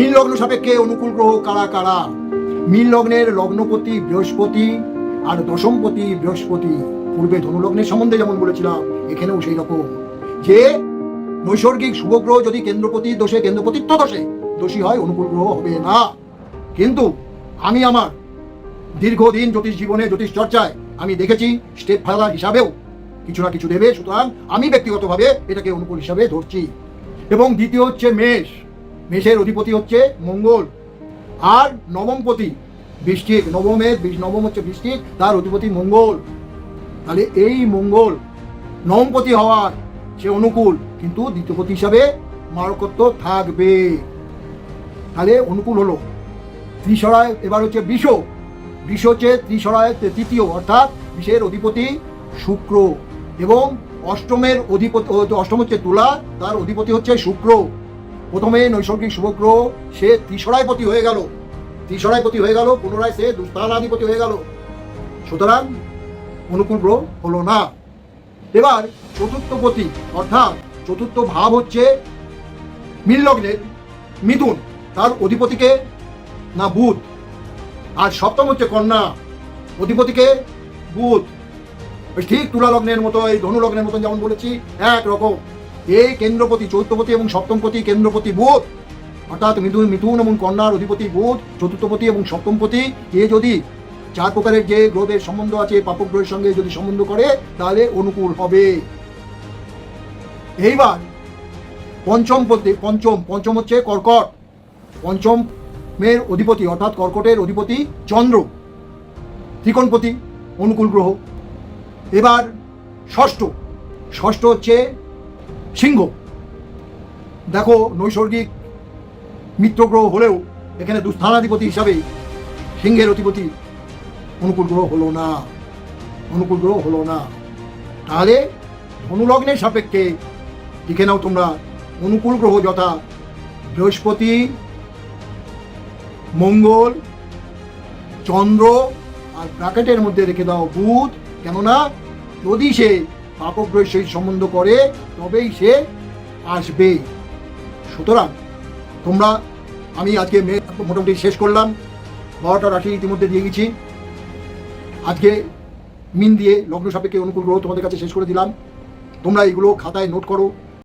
মীন লগ্ন সাপেক্ষে অনুকূল গ্রহ, কারা কারা? মীন লগ্নের লগ্নপতি বৃহস্পতি আর দশমপতি বৃহস্পতি। পূর্বে ধনুলগ্নের সম্বন্ধে যেমন বলেছিলাম, এখানেও সেই রকম। যে নৈসর্গিক শুভ গ্রহ যদি কেন্দ্রপতি দোষে, কেন্দ্রপতিত্ব দোষে, দোষী হয়, অনুকূল গ্রহ হবে না। কিন্তু আমি আমার দীর্ঘদিন জ্যোতিষ জীবনে, জ্যোতিষ চর্চায় আমি দেখেছি স্টেপ ফাদার হিসাবেও কিছু না কিছু দেবে, সুতরাং আমি ব্যক্তিগতভাবে এটাকে অনুকূল হিসাবে ধরছি। এবং দ্বিতীয় হচ্ছে মেষ। মেষের অধিপতি হচ্ছে মঙ্গল আর নবমপতি বৃষ্টিক। নবমের নবম হচ্ছে বৃষ্টিক, তার অধিপতি মঙ্গল। তাহলে এই মঙ্গল নবমপতি হওয়ার সে অনুকূল, কিন্তু দ্বিতীয়পতি হিসাবে মারকত্ব থাকবে। তাহলে অনুকূল হলো। ত্রিসরায় এবার হচ্ছে বিষ। বিষ হচ্ছে ত্রিসরায় তৃতীয়, অর্থাৎ বিষের অধিপতি শুক্র। এবং অষ্টমের অধিপতি অষ্টম হচ্ছে তুলা, তার অধিপতি হচ্ছে শুক্র। প্রথমে নৈসর্গিক শুভগ্র সে ত্রিসরায়পতি হয়ে গেল। ত্রিসরায়পতি হয়ে গেল, পুনরায় সে দুস্থানাধিপতি হয়ে গেল। সুতরাং অনুকূল গ্রহ হলো না। এবার চতুর্থপতি অর্থাৎ চতুর্থ ভাব হচ্ছে মীন লগ্নের মিথুন, তার অধিপতিকে না বুধ। আর সপ্তম হচ্ছে কন্যা, অধিপতিকে বুধ। ঠিক তুলা লগ্নের মতো এই ধনু লগ্নের মতন যেমন বলেছি এক এই কেন্দ্রপতি, চৌথপতি এবং সপ্তমপতি কেন্দ্রপতি বুধ। অর্থাৎ মিথুন মিথুন এবং কন্যার অধিপতি বুধ, চতুর্থপতি এবং সপ্তমপতি, এ যদি চার প্রকারের যে গ্রহের সম্বন্ধ আছে, পাপক গ্রহের সঙ্গে যদি সম্বন্ধ করে, তাহলে অনুকূল হবে। এইবার পঞ্চম পতি পঞ্চম পঞ্চম হচ্ছে কর্কট। পঞ্চমের অধিপতি, অর্থাৎ কর্কটের অধিপতি চন্দ্র। ত্রিকোণপতি, অনুকূল গ্রহ। এবার ষষ্ঠ। ষষ্ঠ হচ্ছে সিংহ। দেখো নৈসর্গিক মিত্র গ্রহ হলেও এখানে দুস্থানাধিপতি হিসাবে সিংহের অধিপতি অনুকূল গ্রহ হলো না। অনুকূল গ্রহ হলো না। তাহলে ধনুলগ্নের সাপেক্ষে লিখে নাও তোমরা অনুকূল গ্রহ যথা বৃহস্পতি, মঙ্গল, চন্দ্র আর ব্র্যাকেটের মধ্যে রেখে দাও বুধ। কেননা যদি সে পাপগ্রহের সহিত সম্বন্ধ করে, তবেই সে আসবে। সুতরাং তোমরা, আমি আজকে মোটামুটি শেষ করলাম। বারোটা রাশি ইতিমধ্যে দিয়ে গেছি। আজকে মিন দিয়ে লগ্ন সাপেক্ষে অনুকূল গ্রহ তোমাদের কাছে শেষ করে দিলাম। তোমরা এগুলো খাতায় নোট করো।